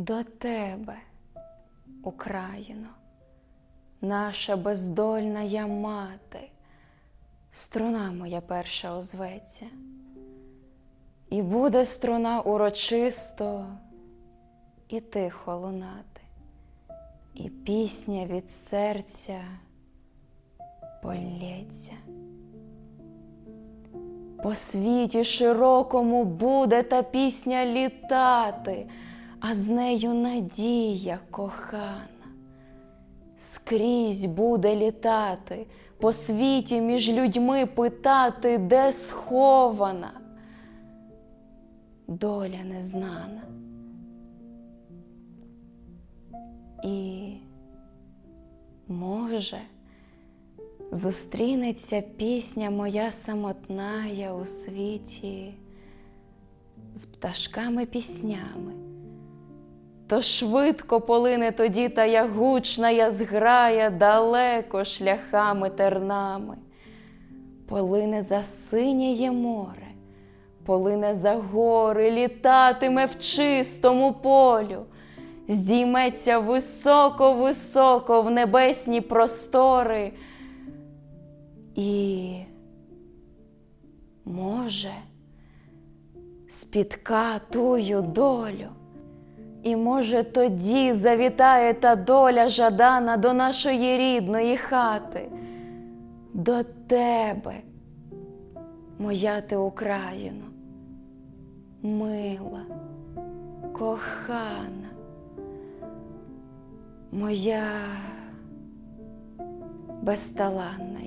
До тебе, Україно, наша бездольна я мати, струна моя перша озветься, і буде струна урочисто і тихо лунати, і пісня від серця полється. По світі широкому буде та пісня літати, а з нею надія кохана. Скрізь буде літати, по світі між людьми питати, де схована доля незнана. І може зустрінеться пісня моя самотная у світі з пташками піснями. То швидко полине тоді та ягучна я зграя далеко шляхами тернами, полине за синєє море, полине за гори, літатиме в чистому полю, здійметься високо-високо в небесні простори. І, може, спітка тую долю, і, може, тоді завітає та доля жадана до нашої рідної хати, до тебе, моя ти Україно, мила, кохана, моя безталанна.